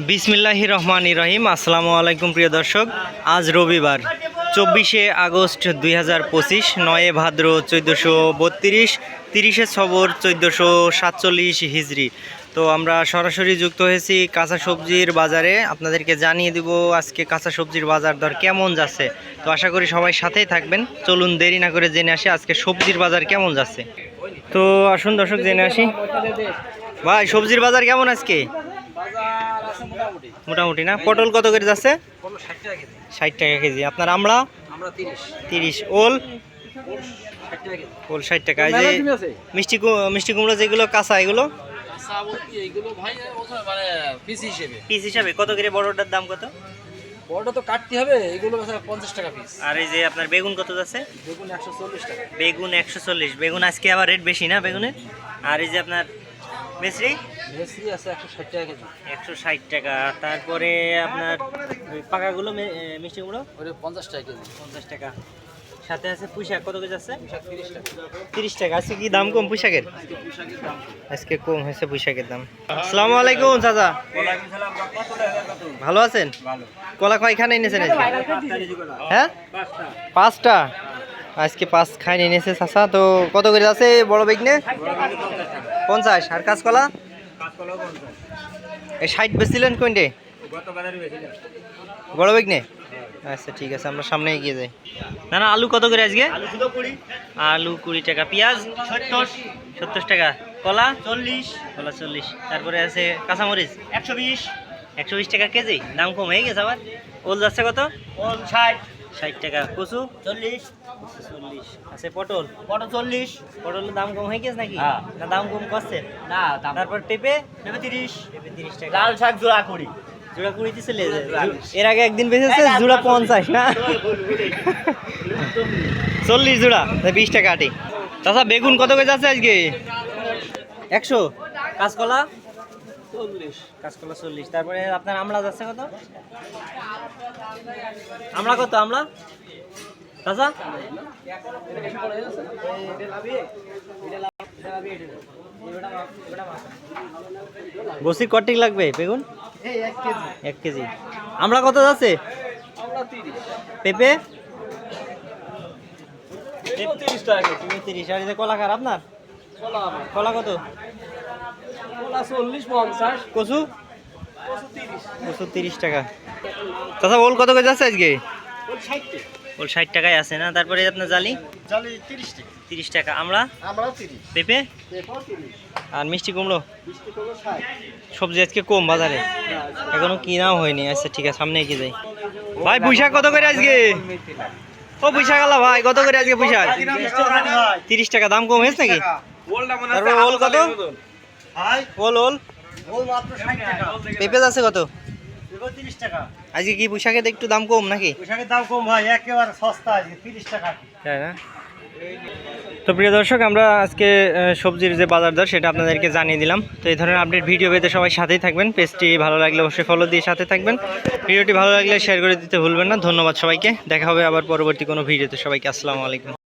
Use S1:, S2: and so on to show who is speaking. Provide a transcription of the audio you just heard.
S1: বিসমিল্লাহি রহমান রহিম। আসসালামু আলাইকুম প্রিয় দর্শক, আজ রবিবার, চব্বিশে আগস্ট দুই হাজার পঁচিশ, নয়ে ভাদ্র চোদ্দোশো বত্রিশ, তিরিশে ছবর চোদ্দোশো সাতচল্লিশ হিজড়ি তো আমরা সরাসরি যুক্ত হয়েছি কাঁচা সবজির বাজারে। আপনাদেরকে জানিয়ে দিব আজকে কাঁচা সবজির বাজার দর কেমন যাচ্ছে। তো আশা করি সবাই সাথেই থাকবেন। চলুন দেরি না করে জেনে আসি আজকে সবজির বাজার কেমন যাচ্ছে। তো আসুন দর্শক, জেনে আসি। ভাই, সবজির বাজার কেমন আজকে? মোটামুটি। না? পটল কত করে যাচ্ছে? ষাট টাকা কেজি। আপনার আমড়া? তিরিশ। ওল? ওল ষাট টাকা এই যে মিষ্টি মিষ্টি কুমড়ো যেগুলো কাঁচা এগুলো? পিস হিসাবে। কত করে বড়টার দাম কত?
S2: বড়টা তো কাটতে হবে এগুলো পঞ্চাশ টাকা পিস
S1: আর এই যে আপনার বেগুন কত যাচ্ছে?
S2: বেগুন একশো চল্লিশ টাকা।
S1: বেগুন একশো চল্লিশ। বেগুন আজকে আবার রেট বেশি না বেগুনের? আর এই যে আপনার মিশ্রি
S2: ভেসরি আছে একশো ষাট টাকা কেজি।
S1: একশো ষাট টাকা। তারপরে আপনার ওই পাকাগুলো মিষ্টি কুমড়ো
S2: ওটা পঞ্চাশ টাকা কেজি।
S1: পঞ্চাশ টাকা। সাথে আছে পুঁইশাক। কত কেজি আছে?
S2: তিরিশ টাকা।
S1: আজকে কি দাম কম পুঁইশাকের?
S2: পোশাকের
S1: আজকে কম হয়েছে পুঁইশাকের দাম। আসসালামু আলাইকুম চাচা। ভালো আছেন? কলা কয়খানে এনেছেন হ্যাঁ? পাঁচটা। আজকে পাঁচ খাই এনেছে চাচা। তো কত করে আছে বড় বেগনে? পঞ্চাশ আর কাঁচকলা? এই ষাট বেচছিলেন কোনটে বড় বেগনে আচ্ছা ঠিক আছে আমরা সামনে এগিয়ে যাই। না না আলু কত করে আজকে? আলু কুড়ি। টাকা। পেঁয়াজ? সত্তর টাকা। কলা? চল্লিশ। কলা চল্লিশ। তারপরে আছে কাঁচামরিচ? একশো বিশ। একশো বিশ টাকা কেজি। দাম কম হয়ে গেছে আবার। ওল যাচ্ছে কত? ওল ষাট। ষাট টাকা। কচু? চল্লিশ। চল্লিশ। আছে পটল? পটল চল্লিশ। পটলের দাম কম হয়ে গেছে নাকি?
S2: হ্যাঁ।
S1: না দাম কম করছে?
S2: না
S1: তারপর পেঁপে পেঁপে তিরিশ। পেঁপে তিরিশ টাকা।
S2: লাল শাক জোড়া কুড়ি।
S1: জোড়া চলে যায় এর আগে একদিন বেঁচেছে জোড়া পঞ্চাশ না? চল্লিশ জোড়া বিশ টাকা আটি। চাচা বেগুন কত কেজি আছে আজকে? একশো। কাঁচকলা?
S2: চল্লিশ।
S1: কাঁচকলা চল্লিশ। তারপরে আপনার আমলা যাচ্ছে কত? আমলা কত আমলা? চাচা? বসি কটিক লাগবে বেগুন? এক কেজি। আমলা কত যাচ্ছে?
S2: তিরিশ।
S1: পেঁপে?
S2: তিরিশ টাকা।
S1: তিরিশ। আর কলা খার আপনার?
S2: কলা
S1: কত? কচু?
S2: কচু তিরিশ
S1: টাকা। চাচা ওল কত কেজি আছে আজকে? ওল ষাট টাকায় আছে না? তারপরে আপনার জালি?
S2: জালি তিরিশ টাকা।
S1: তিরিশ টাকা। আমরা?
S2: আমরাও তিরিশ।
S1: পেঁপে? আর মিষ্টি কুমড়ো? সবজি আজকে কম বাজারে। এখনও কিনাও হয়নি। আচ্ছা ঠিক আছে সামনে এগিয়ে যাই। ভাই পুঁইশাক কত করে আজকে? ও পুঁইশাক আলা ভাই কত করে আজকে পুঁইশাক? তিরিশ টাকা। দাম কম হয়েছে নাকি? তারপরে ওল কত? ওল ওল। পেঁপে আছে কত? আজকে কি পুঁইশাকের একটু দাম কম নাকি?
S2: দাম কম ভাই একেবারে সস্তা আছে তিরিশ টাকা।
S1: তাই না? তো প্রিয় দর্শক আমরা আজকে সবজির যে বাজার দর সেটা আপনাদেরকে জানিয়ে দিলাম। তো এই ধরনের আপডেট ভিডিও পেতে সবাই সাথেই থাকবেন। পেজটি ভালো লাগলে অবশ্যই ফলো দিয়ে সাথে থাকবেন। ভিডিওটি ভালো লাগলে শেয়ার করে দিতে ভুলবেন না। ধন্যবাদ সবাইকে। দেখা হবে আবার পরবর্তী কোনো ভিডিওতে। সবাইকে আসসালামু আলাইকুম।